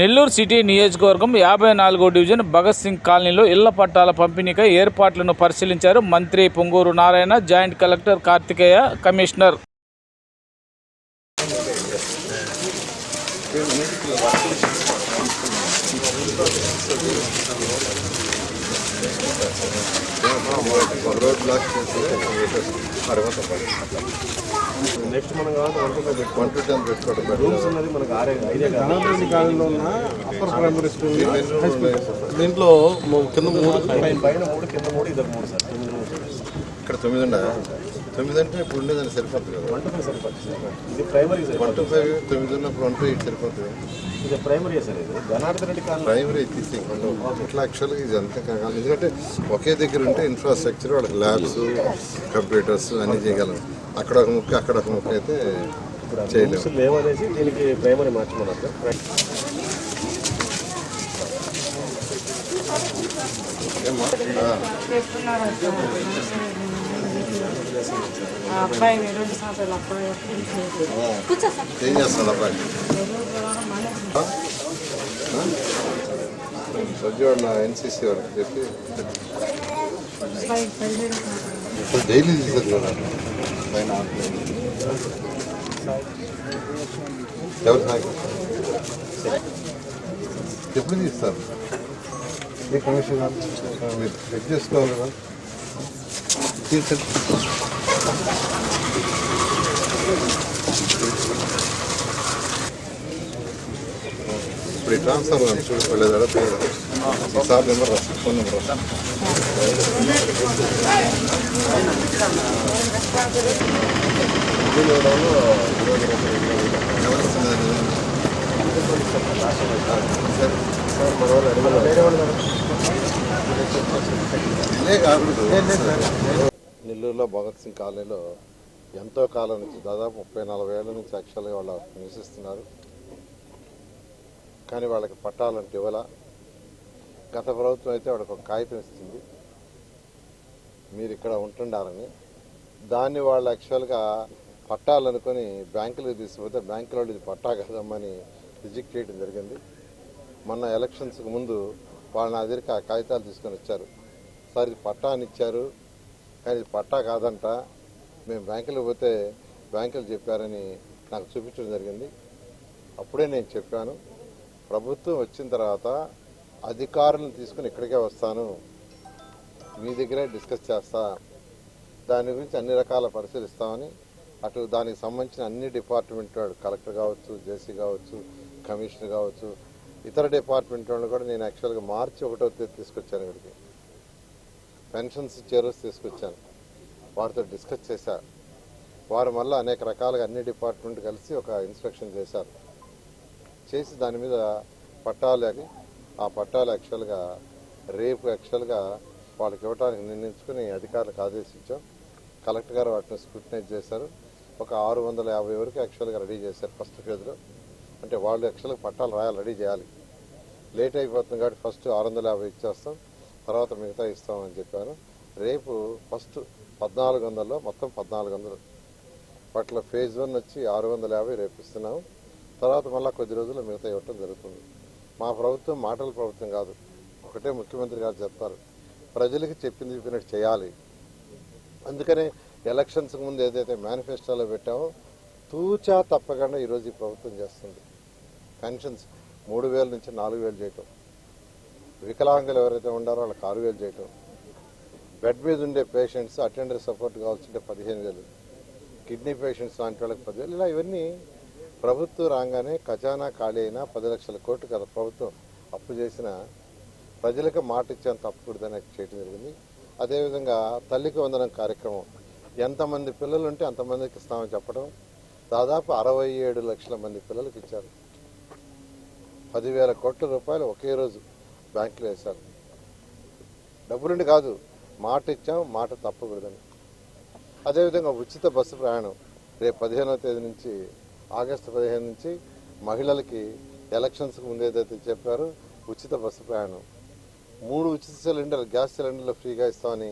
Nellore city నియోజకవర్గం యాభై నాలుగో డివిజన్ భగత్ సింగ్ కాలనీలో ఇళ్ళ పట్టాల పంపిణీకై ఏర్పాట్లను పరిశీలించారు మంత్రి Ponguru Narayana joint collector Karthikeya commissioner. Road block అరవై నెక్స్ట్ మనం కావాలి one to five one to ten పెట్టుకోవడం రూమ్స్ ఉన్నది మనకు ఆరే ఐదే కాదు రామరెడ్డి కాలనీలో ఉన్న అప్పర్ ప్రైమరీ స్కూల్ దీంట్లో కింద మూడు పైన మూడు కింద మూడు ఇద్దరు మూడు సార్. ఇక్కడ తొమ్మిది ఉండ తొమ్మిది అంటే ఇప్పుడు ఉండేదాన్ని సరిపోతుంది కదా. వన్ టూ ఫైవ్ సరిపోతుంది ఇది primary sir. One to five తొమ్మిది ఉన్నప్పుడు వన్ టు ఎయిట్ సరిపోతుంది ఇది ప్రైమరీ సార్ ఇది. జనార్దన్ రెడ్డి కాలనీ. ప్రైమరీ తీసి ఇట్లా యాక్చువల్గా ఇది అంతే కాదు ఎందుకంటే ఒకే దగ్గర ఉంటే ఇన్ఫ్రాస్ట్రక్చర్ వాళ్ళకి ల్యాబ్స్ కంప్యూటర్స్ అన్నీ చేయగలం. అక్కడ ఒక ముక్క అక్కడ ఒక ముక్క అయితే చేయలేము లేవనేసి దీనికి ప్రైమరీ మార్చమన్నారు సార్. అబ్బాయి రెండు సంవత్సరాలు ఏం చేస్తాడు అబ్బాయి? సజ్జవాడ ఎన్సీసీ వాళ్ళకి చెప్పి. ఇప్పుడు డైలీ తీసేది పైన ఎవరు ఎప్పుడు తీస్తారు? ఏ కమిషన్ మీరు చెక్ చేసుకోవాలి కదా. Fíjate. ¿Qué es eso? నెల్లూరులో భగత్ సింగ్ కాలనీలో ఎంతో కాలం నుంచి దాదాపు ముప్పై నలభై ఏళ్ళ నుంచి యాక్చువల్గా వాళ్ళు నివసిస్తున్నారు. కానీ వాళ్ళకి పట్టాలంటే ఇవ్వాల. గత ప్రభుత్వం అయితే వాళ్ళకి ఒక కాగితం ఇస్తుంది. మీరు ఇక్కడ ఉంటుండారని దాన్ని వాళ్ళు యాక్చువల్గా పట్టాలనుకొని బ్యాంకులకు తీసుకుపోతే బ్యాంకుల వాళ్ళు ఇది పట్టా కాదమ్మని రిజెక్ట్ చేయడం జరిగింది. మొన్న ఎలక్షన్స్కి ముందు వాళ్ళని నా దగ్గరికి ఆ కాగితాలు తీసుకొని వచ్చారు. సార్ ఇది పట్టా అని ఇచ్చారు. కానీ ఇది పట్టా కాదంట. మేము బ్యాంకులకు పోతే బ్యాంకులు చెప్పారని నాకు చూపించడం జరిగింది. అప్పుడే నేను చెప్పాను. ప్రభుత్వం వచ్చిన తర్వాత అధికారులను తీసుకుని ఇక్కడికే వస్తాను. మీ దగ్గరే డిస్కస్ చేస్తా. దాని గురించి అన్ని రకాల పరిశీలిస్తామని అటు దానికి సంబంధించిన అన్ని డిపార్ట్మెంట్ వాడు కలెక్టర్ కావచ్చు జేసీ కావచ్చు కమిషనర్ కావచ్చు ఇతర డిపార్ట్మెంట్ వాళ్ళు కూడా నేను యాక్చువల్గా మార్చి ఒకటో తేదీ తీసుకొచ్చాను ఇక్కడికి. పెన్షన్స్ చేరోస్ తీసుకొచ్చాను. వారితో డిస్కస్ చేశారు వారు మళ్ళీ అనేక రకాలుగా అన్ని డిపార్ట్మెంట్ కలిసి ఒక ఇన్స్పెక్షన్ చేశారు. చేసి దాని మీద పట్టాలు అని ఆ పట్టాలు యాక్చువల్గా రేపు యాక్చువల్గా వాళ్ళకి ఇవ్వడానికి నిర్ణయించుకుని అధికారులకు ఆదేశించాం. కలెక్టర్ గారు వాటిని స్క్రూటినైజ్ చేశారు. ఒక ఆరు వందల యాభై వరకు యాక్చువల్గా రెడీ చేశారు ఫస్ట్ ఫేజ్లో. అంటే వాళ్ళు యాక్చువల్గా పట్టాలు రాయాలి రెడీ చేయాలి. లేట్ అయిపోతుంది కాబట్టి ఫస్ట్ ఆరు వందల యాభై ఇచ్చేస్తాం. తర్వాత మిగతా ఇస్తామని చెప్పాను. రేపు ఫస్ట్ పద్నాలుగు వందల్లో మొత్తం పద్నాలుగు వందలు. వాటిలో ఫేజ్ వన్ వచ్చి ఆరు వందల యాభై రేపు ఇస్తున్నాము తర్వాత మళ్ళీ కొద్ది రోజుల్లో మిగతా ఇవ్వటం జరుగుతుంది. మా ప్రభుత్వం మాటల ప్రభుత్వం కాదు. ఒకటే ముఖ్యమంత్రి గారు చెప్తారు. ప్రజలకి చెప్పింది చెప్పినట్టు చేయాలి. అందుకనే ఎలక్షన్స్ ముందు ఏదైతే మేనిఫెస్టోలో పెట్టామో తూచా తప్పకుండా ఈరోజు ఈ ప్రభుత్వం చేస్తుంది. పెన్షన్స్ మూడు వేల నుంచి నాలుగు వేలు చేయటం. వికలాంగులు ఎవరైతే ఉండారో వాళ్ళకి ఆరు వేలు చేయటం. బెడ్ మీద ఉండే పేషెంట్స్ అటెండర్ సపోర్ట్ కావాల్సింటే పదిహేను వేలు. కిడ్నీ పేషెంట్స్ లాంటి వాళ్ళకి పదివేలు ఇలా ఇవన్నీ ప్రభుత్వం రాగానే ఖజానా ఖాళీ అయినా పది లక్షల కోట్లు కదా ప్రభుత్వం అప్పు చేసిన ప్రజలకు మాట ఇచ్చేంత తప్పకూడదని చేయడం జరిగింది. అదేవిధంగా తల్లికి వందనం కార్యక్రమం. ఎంతమంది పిల్లలు ఉంటే అంతమందికి ఇస్తామని చెప్పడం దాదాపు అరవై ఏడు లక్షల మంది పిల్లలకి ఇచ్చారు. పదివేల కోట్ల రూపాయలు ఒకే రోజు బ్యాంకులో వేశారు డబ్బులుండి కాదు మాట ఇచ్చాం మాట తప్పకూడదని అదేవిధంగా ఉచిత బస్సు ప్రయాణం రేపు పదిహేనవ తేదీ నుంచి ఆగస్టు పదిహేను నుంచి మహిళలకి ఎలక్షన్స్కి ముందు ఏదైతే చెప్పారో ఉచిత బస్సు ప్రయాణం. మూడు ఉచిత సిలిండర్ గ్యాస్ సిలిండర్లు ఫ్రీగా ఇస్తామని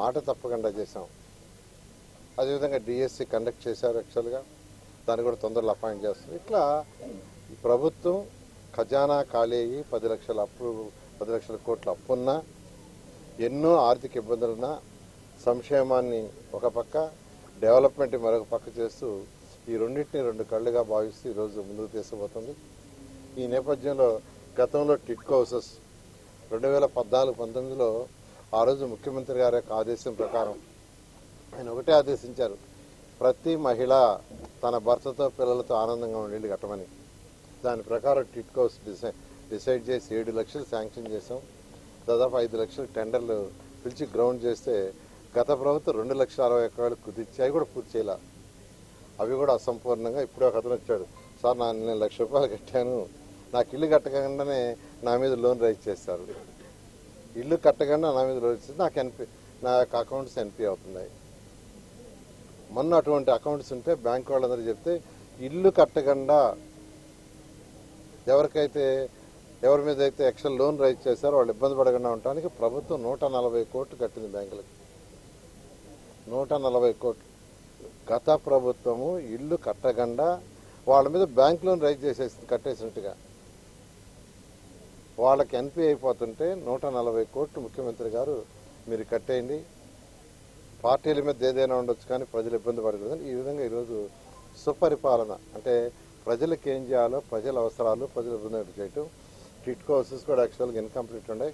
మాట తప్పకుండా చేశాం. అదేవిధంగా డిఎస్సి కండక్ట్ చేశారు యాక్చువల్గా. దాన్ని కూడా తొందరలో అపాయింట్ చేస్తారు ఇట్లా ప్రభుత్వం ఖజానా ఖాళీ అయ్యి పది లక్షల అప్పు పది లక్షల కోట్ల అప్పున్నా ఎన్నో ఆర్థిక ఇబ్బందులున్నా సంక్షేమాన్ని ఒక పక్క డెవలప్మెంట్ మరొక పక్క చేస్తూ ఈ రెండింటిని రెండు కళ్ళుగా భావిస్తూ ఈరోజు ముందుకు తీసుకుపోతుంది. ఈ నేపథ్యంలో గతంలో టిట్కో హౌసెస్ రెండు వేల పద్నాలుగు పంతొమ్మిదిలో ఆ రోజు ముఖ్యమంత్రి గారి యొక్క ఆదేశం ప్రకారం ఆయన ఒకటే ఆదేశించారు. ప్రతి మహిళ తన భర్తతో పిల్లలతో ఆనందంగా ఉండేది కట్టమని. దాని ప్రకారం టిట్కోస్ డిసై డిసైడ్ చేసి ఏడు లక్షలు శాంక్షన్ చేసాం దాదాపు ఐదు లక్షలు టెండర్లు పిలిచి గ్రౌండ్ చేస్తే గత ప్రభుత్వం రెండు లక్షల అరవై ఒక్క వేలు కుదిర్చి అవి కూడా పూర్తి చేయాల. అవి కూడా అసంపూర్ణంగా ఇప్పుడు ఒక అతను వచ్చాడు. సార్ నా నేను లక్ష రూపాయలు కట్టాను. నాకు ఇల్లు కట్టకుండానే నా మీద లోన్ రైజ్ చేస్తారు. ఇల్లు కట్టకుండా నా మీద లోన్ చేస్తే నాకు ఎన్పి నా యొక్క అకౌంట్స్ ఎన్పి అవుతున్నాయి. మొన్న అటువంటి అకౌంట్స్ ఉంటే బ్యాంక్ వాళ్ళందరూ చెప్తే ఇల్లు కట్టకుండా ఎవరికైతే ఎవరి మీద అయితే ఎక్స్ట్రా లోన్ రైజ్ చేశారో వాళ్ళు ఇబ్బంది పడకుండా ఉండడానికి ప్రభుత్వం నూట నలభై కోట్లు కట్టింది బ్యాంకులకు. నూట నలభై కోట్లు. గత ప్రభుత్వము ఇల్లు కట్టకుండా వాళ్ళ మీద బ్యాంక్ లోన్ రైజ్ చేసేసి కట్టేసినట్టుగా. వాళ్ళకి ఎన్పి అయిపోతుంటే నూట నలభై కోట్లు ముఖ్యమంత్రి గారు మీరు కట్టేయండి. పార్టీల మీద ఏదైనా ఉండొచ్చు కానీ ప్రజలు ఇబ్బంది పడకూడదని ఈ విధంగా ఈరోజు సుపరిపాలన అంటే ప్రజలకు ఏం చేయాలో ప్రజల అవసరాలు ప్రజలు ఇబ్బంది చేయటం. టిట్కో హౌసెస్ కూడా యాక్చువల్గా ఇన్కంప్లీట్ ఉన్నాయి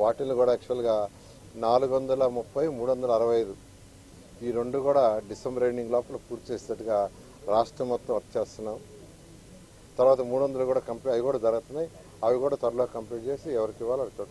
వాటిని కూడా యాక్చువల్గా నాలుగు వందల ముప్పై మూడు వందల అరవై ఐదు ఈ రెండు కూడా డిసెంబర్ ఎండింగ్ లోపల పూర్తి చేసేటట్టుగా రాష్ట్రం మొత్తం వర్క్ చేస్తున్నాం. తర్వాత మూడు వందలు కూడా కంప్లీట్ అవి కూడా జరుగుతున్నాయి. అవి కూడా త్వరలో కంప్లీట్ చేసి ఎవరికి ఇవ్వాలో అవి చోట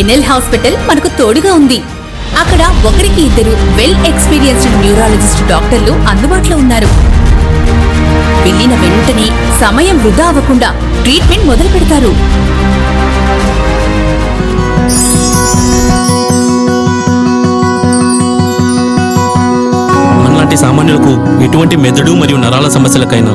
ఎన్ఎల్ హాస్పిటల్ మనకు తోడుగా ఉంది. అక్కడ ఒకరికి ఇద్దరు వెల్ ఎక్స్పీరియన్స్డ్ న్యూరాలజిస్ట్ డాక్టర్లు అందుబాటులో ఉన్నారు. వెళ్ళిన వెంటనే సమయం వృధా అవ్వకుండా ట్రీట్మెంట్ మొదలు పెడతారు. మనలాంటి సామాన్యులకు ఎటువంటి మెదడు మరియు నరాల సమస్యలకైనా